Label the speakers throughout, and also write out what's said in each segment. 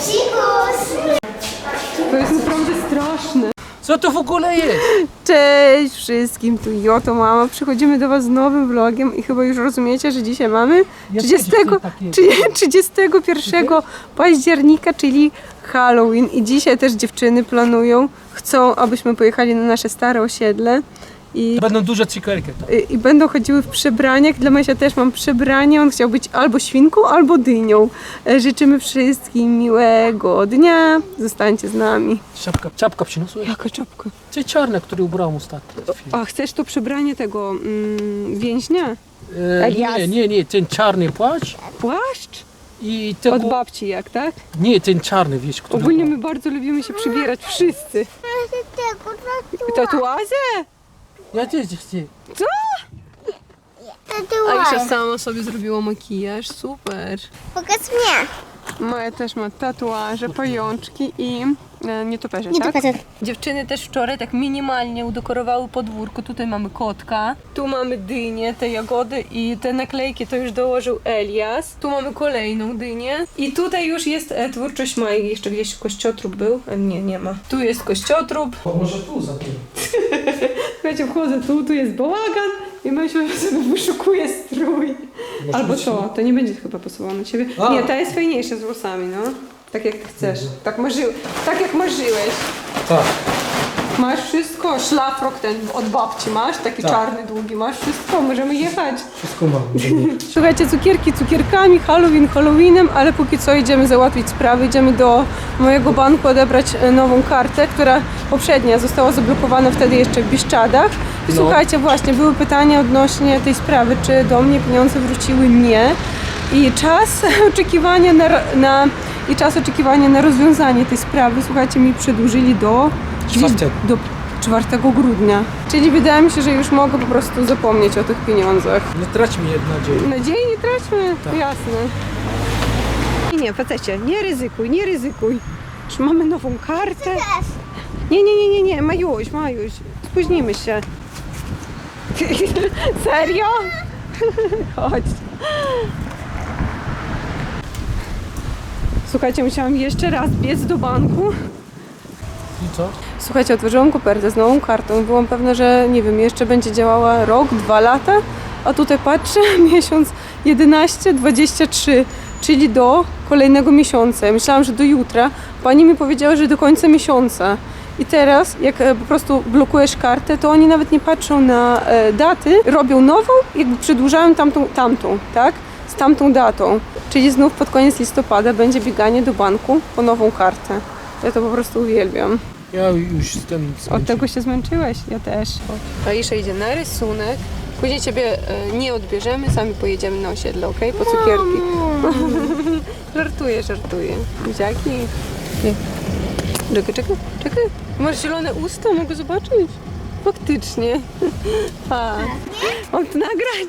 Speaker 1: Psikus!
Speaker 2: To jest naprawdę straszne.
Speaker 3: Co to w ogóle jest?
Speaker 2: Cześć wszystkim, tu Joto Mama. Przychodzimy do Was z nowym vlogiem i chyba już rozumiecie, że dzisiaj mamy
Speaker 3: Ja
Speaker 2: 30,
Speaker 3: też chcę takie-
Speaker 2: czy- 31 października, czyli Halloween. I dzisiaj też dziewczyny planują, chcą, abyśmy pojechali na nasze stare osiedle. I
Speaker 3: To będą duże cukierki. To.
Speaker 2: i będą chodziły w przebraniach. Dla Mesia też mam przebranie. On chciał być albo świnką, albo dynią. E, Życzymy wszystkim miłego dnia. Zostańcie z nami.
Speaker 3: Czapka, czapka przyniosłeś?
Speaker 2: Jaka czapka?
Speaker 3: Te czarne, które ubrałem ostatnio.
Speaker 2: A chcesz to przebranie tego mm, więźnia?
Speaker 3: E, nie, nie, nie, ten czarny płaszcz
Speaker 2: Płaszcz?
Speaker 3: i tego...
Speaker 2: Od babci jak, tak?
Speaker 3: Nie, ten czarny, wiesz, który...
Speaker 2: Ogólnie my bardzo lubimy się przybierać wszyscy. Tatuaże?
Speaker 3: Ja też chcę.
Speaker 2: Aisza sama sobie zrobiła makijaż, super.
Speaker 1: Pokaż mnie.
Speaker 2: Maja też ma tatuaże, pajączki i e, nietoperze,
Speaker 1: Nie
Speaker 2: tak?
Speaker 1: to
Speaker 2: Dziewczyny też wczoraj tak minimalnie udekorowały podwórko. Tutaj mamy kotka, tu mamy dynię, te jagody i te naklejki to już dołożył Elias. Tu mamy kolejną dynię i tutaj już jest e, twórczość Mai. Jeszcze gdzieś kościotrup był? E, nie, nie ma. Tu jest kościotrup.
Speaker 3: Może tu za tym.
Speaker 2: Słuchajcie, wchodzę tu, tu jest bałagan i myślę, że sobie wyszukuję strój. Albo to, to nie będzie chyba pasowało na ciebie.
Speaker 3: A.
Speaker 2: Nie, ta jest fajniejsza z włosami, no. Tak jak ty chcesz. Tak, marzył, tak jak marzyłeś.
Speaker 3: Tak.
Speaker 2: Masz wszystko, szlafrok ten od babci masz, taki
Speaker 3: Tak.
Speaker 2: czarny, długi, masz wszystko, możemy jechać.
Speaker 3: Wszystko mam.
Speaker 2: Słuchajcie, cukierki cukierkami, Halloween Halloweenem, ale póki co idziemy załatwić sprawy, idziemy do mojego banku odebrać e, nową kartę, która poprzednia została zablokowana wtedy jeszcze w Bieszczadach. I
Speaker 3: No.
Speaker 2: słuchajcie, właśnie były pytania odnośnie tej sprawy, czy do mnie pieniądze wróciły, nie. I czas oczekiwania na, na, i czas oczekiwania na rozwiązanie tej sprawy, słuchajcie, mi przedłużyli do
Speaker 3: Czwartego.
Speaker 2: do 4 grudnia. Czyli wydaje mi się, że już mogę po prostu zapomnieć o tych pieniądzach.
Speaker 3: Nie trać mi jedna nadzieję.
Speaker 2: Nadziei nie traćmy,
Speaker 3: Tak.
Speaker 2: jasne. I nie, facecie, nie ryzykuj, nie ryzykuj. Już mamy nową kartę. Nie, nie, nie, nie, nie, Majuś, Majuś, spóźnimy się. Serio? Chodź. Słuchajcie, musiałam jeszcze raz biec do banku.
Speaker 3: I co?
Speaker 2: Słuchajcie, otworzyłam kopertę z nową kartą. Byłam pewna, że nie wiem, jeszcze będzie działała rok, dwa lata, a tutaj patrzę, miesiąc 11, 23, czyli do kolejnego miesiąca. Ja myślałam, że do jutra. Pani mi powiedziała, że do końca miesiąca. I teraz, jak e, po prostu blokujesz kartę, to oni nawet nie patrzą na e, daty, robią nową, jakby przedłużają tamtą, tamtą, tak? Z tamtą datą. Czyli znów pod koniec listopada będzie bieganie do banku po nową kartę. Ja to po prostu uwielbiam.
Speaker 3: Ja już jestem
Speaker 2: Od tego się zmęczyłeś? Ja też. Aisza idzie na rysunek. Później ciebie e, nie odbierzemy, sami pojedziemy na osiedle, ok? Po cukierki. żartuję, żartuję. Buziaki. Nie. Czekaj, czekaj, czekaj. Masz zielone usta, mogę zobaczyć? Faktycznie. A. Mam to nagrać?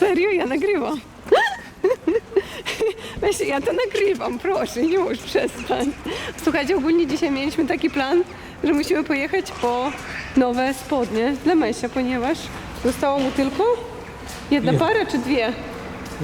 Speaker 2: Serio? Ja nagrywam. Weź, ja to nagrywam, proszę, już przestań. Słuchajcie, ogólnie dzisiaj mieliśmy taki plan, że musimy pojechać po nowe spodnie dla Mesia, ponieważ zostało mu tylko jedna
Speaker 3: Nie.
Speaker 2: para czy dwie?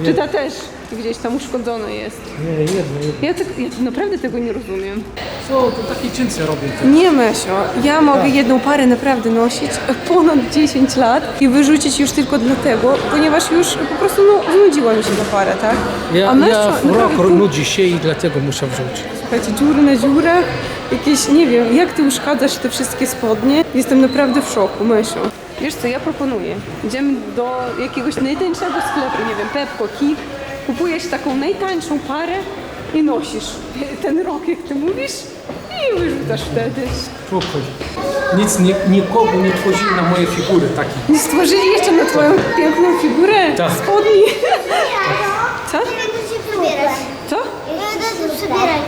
Speaker 2: Czy ta też gdzieś tam uszkodzona jest?
Speaker 3: Nie, jedno, jedno.
Speaker 2: Ja, tak, ja naprawdę tego nie rozumiem.
Speaker 3: Co, to takie czynsy robię. To.
Speaker 2: Nie, Mesio, ja mogę jedną parę naprawdę nosić ponad 10 lat i wyrzucić już tylko dlatego, ponieważ już po prostu no, znudziła mi się ta para, tak?
Speaker 3: Ja,
Speaker 2: A Mesio
Speaker 3: ja
Speaker 2: naprawdę
Speaker 3: rok
Speaker 2: tu-
Speaker 3: nudzi się i dlatego muszę wrzucić.
Speaker 2: Słuchajcie, dziury na dziurach, jakieś, nie wiem, jak ty uszkadzasz te wszystkie spodnie? Jestem naprawdę w szoku, Mesio. Wiesz co, ja proponuję, idziemy do jakiegoś najtańszego sklepu, nie wiem, Pepko, Kik, kupujesz taką najtańszą parę i nosisz ten rok, jak ty mówisz, i wyrzucasz wtedy.
Speaker 3: Spokój. Nic, nie, nikogo nie wchodzi na moje figury takie.
Speaker 2: Nie stworzyli jeszcze na twoją piękną figurę
Speaker 3: Tak.
Speaker 2: spodni. Co?
Speaker 1: Będę się przebierać.
Speaker 2: Co?
Speaker 1: Będę się przebierać.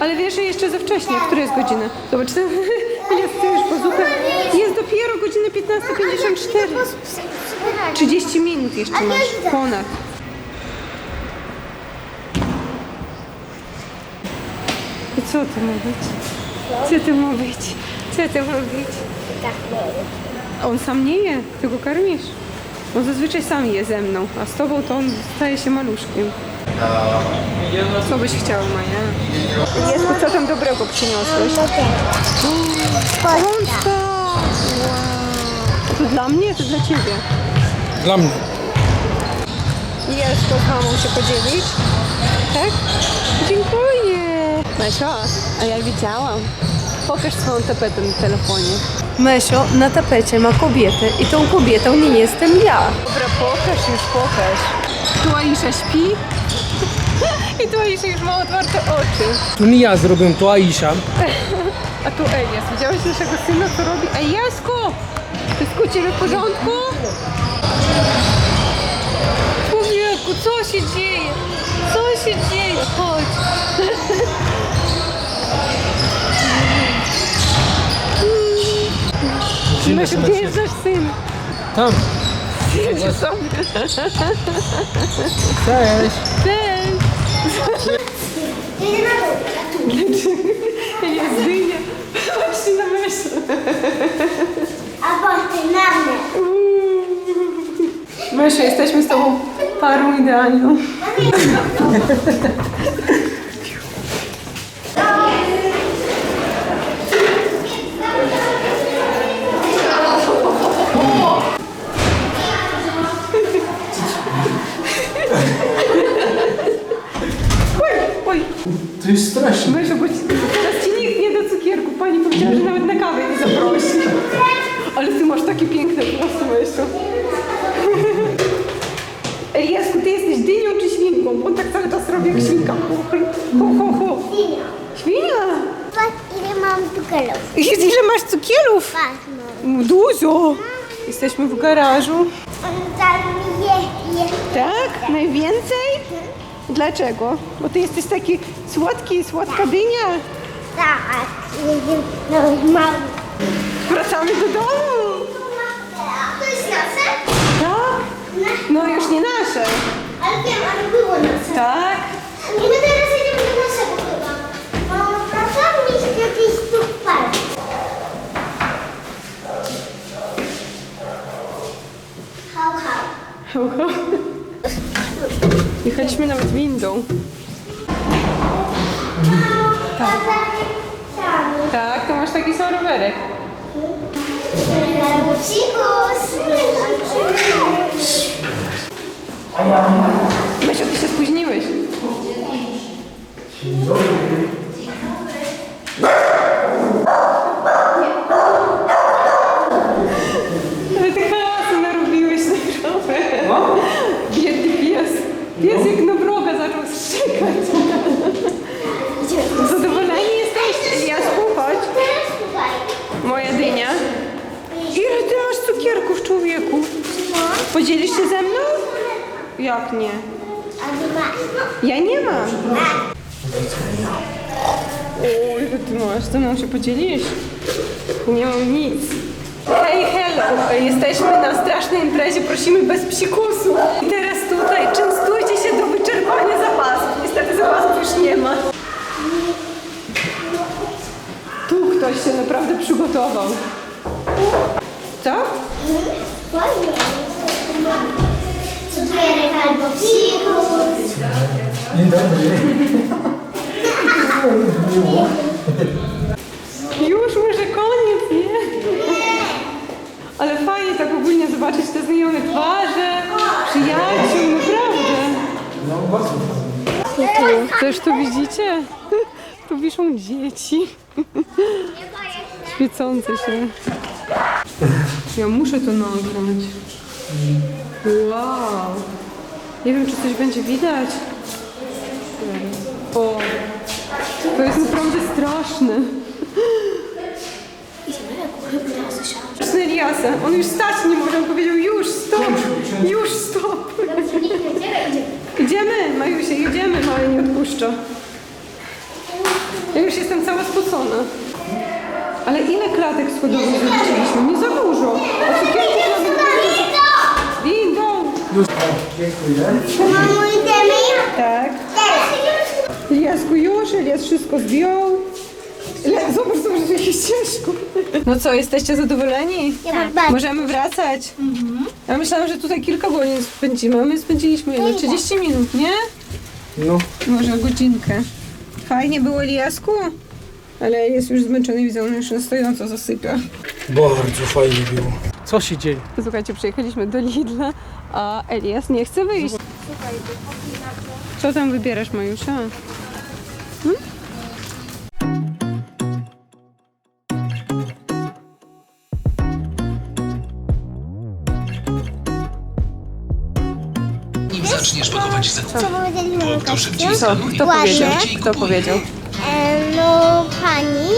Speaker 2: Ale wiesz, że jeszcze za wcześnie. Która jest godzina? Zobacz, ten ty już po zupę. Jest dopiero godzina 15.54. 30 minut jeszcze masz. Ponad. Co ma być? Co ma być? Co ma być? A on sam nie je, ty go karmisz. On zazwyczaj sam je ze mną, a z tobą to on staje się maluszkiem. Co byś chciała, Maja? Jest, co tam dobrego przyniosłeś? Pączka! Wow. To dla mnie, to dla ciebie.
Speaker 3: Dla mnie.
Speaker 2: Jest to z mamą się podzielić? Tak? Dziękuję. Mesio, a ja widziałam. Pokaż swoją tapetę na telefonie. Mesio na tapecie ma kobietę i tą kobietą nie jestem ja. Dobra, pokaż już, pokaż. Tu Aisza śpi i tu Aisza już ma otwarte oczy.
Speaker 3: Tu nie ja zrobiłem, to Aisha.
Speaker 2: A tu Elias. Widziałeś naszego syna, co robi? Eliasku! Wszystko u Ciebie w porządku? Człowieku, co się dzieje? Co się dzieje? Chodź. Jest nasz syn?
Speaker 3: Tam. Cześć.
Speaker 2: Cześć! Jest dynia. Patrzcie na Mesio.
Speaker 1: A potem na mnie.
Speaker 2: Mesio, jesteśmy z Tobą parą idealną.
Speaker 3: Jest straszne.
Speaker 2: Mesio, bo ci, teraz ci nikt nie da cukierku. Pani powiedziała, że nawet na kawę nie zaprosi. Ale ty masz takie piękne włosy, Mesio. Eliasku, ty jesteś dynią czy świnką? Bo on tak cały czas robi jak świnka. Ho, ho, ho.
Speaker 1: Świnia. Patrz ile mam.
Speaker 2: Jest, ile masz cukierów?
Speaker 1: Patrz.
Speaker 2: Dużo. Jesteśmy w garażu.
Speaker 1: On tam je, je.
Speaker 2: Tak? Najwięcej? Dlaczego? Bo ty jesteś taki słodki, słodka dynia.
Speaker 1: Tak. jedzie- No mam.
Speaker 2: Wracamy do domu.
Speaker 1: To jest nasze?
Speaker 2: Tak? No już nie nasze.
Speaker 1: Ale wiem, ale było nasze.
Speaker 2: Tak?
Speaker 1: I my teraz jedziemy do naszego chyba. Bo wracamy mieć jakiś tu park. Hał, hał.
Speaker 2: Jechaliśmy nawet windą.
Speaker 1: Tak.
Speaker 2: Tak, to masz taki sam rowerek. Myślę, ty się spóźniłeś. Ale ty hałasu narobiłeś na rower. Biedny pies. Pies jak na wroga zaczął strzykać. Zadowoleni jesteście? Ja słuchać.
Speaker 1: Teraz tutaj.
Speaker 2: Moja dynia. Ile ty masz cukierków, człowieku? Podzielisz się ze mną? Jak nie? Ja nie mam. O, ile ty masz? Ze mną się podzielisz? Nie mam nic. Hej, hello! Jesteśmy na strasznej imprezie, prosimy bez psikusu. I teraz tutaj częstujcie się do wyczerpania zapasów. Niestety zapasów już nie ma. Tu ktoś się naprawdę przygotował. Co?
Speaker 1: Cukierek albo psikus.
Speaker 3: Dzień dobry.
Speaker 2: Już może koniec, nie? Ale fajnie tak ogólnie zobaczyć te znajome twarze, przyjaciół, naprawdę.
Speaker 3: No bardzo.
Speaker 2: Też to widzicie? Tu wiszą dzieci. Świecące się. Ja muszę to nagrać. Wow. Nie wiem, czy coś będzie widać. O, to jest naprawdę straszne. Straszny Eliasa. On już stać nie może. On powiedział już stop, już stop. Idziemy, Majusie, idziemy, ale nie odpuszcza. Ja już jestem cała spocona. Ale ile klatek schodowych zrobiliśmy? Nie za dużo. A cukierki.
Speaker 3: Dziękuję.
Speaker 1: Mamo, idziemy?
Speaker 2: Tak.
Speaker 1: Teraz idziemy.
Speaker 2: Eliasku już, Elias wszystko zdjął. Le, zobacz, zobacz, jakie ciężko. No co, jesteście zadowoleni?
Speaker 1: Ja bardzo.
Speaker 2: Możemy wracać? Ja myślałam, że tutaj kilka godzin spędzimy, a my spędziliśmy ile? 30 minut, nie?
Speaker 3: No,
Speaker 2: Może godzinkę. Fajnie było Eliasku? Ale jest już zmęczony, widzę, on już na stojąco zasypia.
Speaker 3: bardzo fajnie było. Co się dzieje?
Speaker 2: Słuchajcie, przyjechaliśmy do Lidla, a Elias nie chce wyjść. Co tam wybierasz, Majusia?
Speaker 4: Nim zaczniesz pakować za
Speaker 1: Co powiedzieli na
Speaker 4: to szybciej
Speaker 1: wakacje?
Speaker 2: Co? Kto powiedział? Kto powiedział?
Speaker 1: E, no pani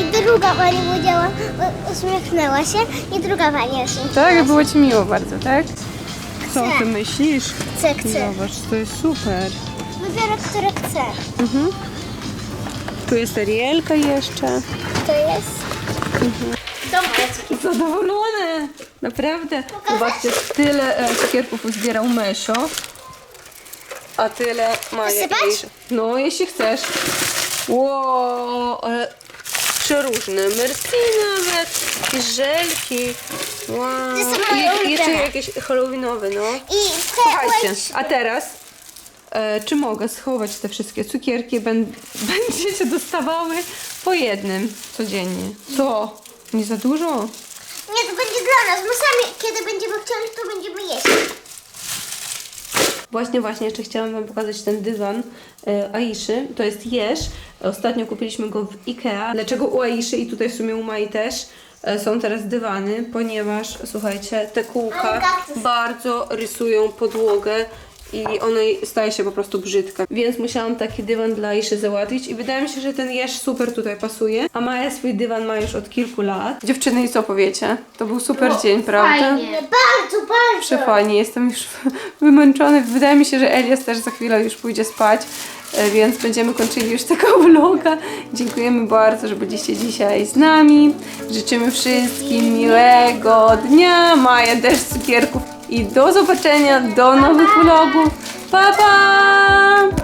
Speaker 1: i druga pani u- uśmiechnęła się i druga pani uśmiechnęła
Speaker 2: Tak, było ci miło bardzo, tak? Co
Speaker 1: Chcę.
Speaker 2: ty myślisz?
Speaker 1: Chcę, chcę.
Speaker 2: Zobacz, to jest super.
Speaker 1: Wybiorę, które chcę.
Speaker 2: Tu jest Arielka jeszcze.
Speaker 1: To jest...
Speaker 2: Zadowolone! Naprawdę. Zobaczcie, tyle e, cukierków uzbierał Mesio. A tyle.
Speaker 1: Posypać?
Speaker 2: i Ejże. No, jeśli chcesz. Wow, ale przeróżne. Merci nawet. I żelki. Wow.
Speaker 1: To są moje
Speaker 2: I jeszcze
Speaker 1: ulubione.
Speaker 2: jakieś halloweenowe, no.
Speaker 1: I
Speaker 2: Słuchajcie, a teraz e, czy mogę schować te wszystkie cukierki? Bę- Będziecie dostawały po jednym codziennie. Co? Nie za dużo?
Speaker 1: Nie, to będzie dla nas. My sami, kiedy będziemy chcieli, to będziemy jeść.
Speaker 2: Właśnie, właśnie, jeszcze chciałam Wam pokazać ten dywan e, Aiszy. To jest jeż. Ostatnio kupiliśmy go w Ikea. Dlaczego u Aiszy i tutaj w sumie u Mai też e, są teraz dywany? Ponieważ, słuchajcie, te kółka
Speaker 1: Ale kaktus.
Speaker 2: bardzo rysują podłogę i ona staje się po prostu brzydka. Więc musiałam taki dywan dla Aiszy załatwić i wydaje mi się, że ten jeż super tutaj pasuje. A Maja swój dywan ma już od kilku lat. Dziewczyny, i co powiecie? To był super dzień, prawda?
Speaker 1: Nie, bardzo, bardzo.
Speaker 2: Przefajnie, jestem już wymęczony. Wydaje mi się, że Elias też za chwilę już pójdzie spać, e, więc będziemy kończyli już tego vloga. Dziękujemy bardzo, że byliście dzisiaj z nami. Życzymy wszystkim miłego dnia, Maja też cukierków i do zobaczenia, do nowych vlogów. Pa, pa!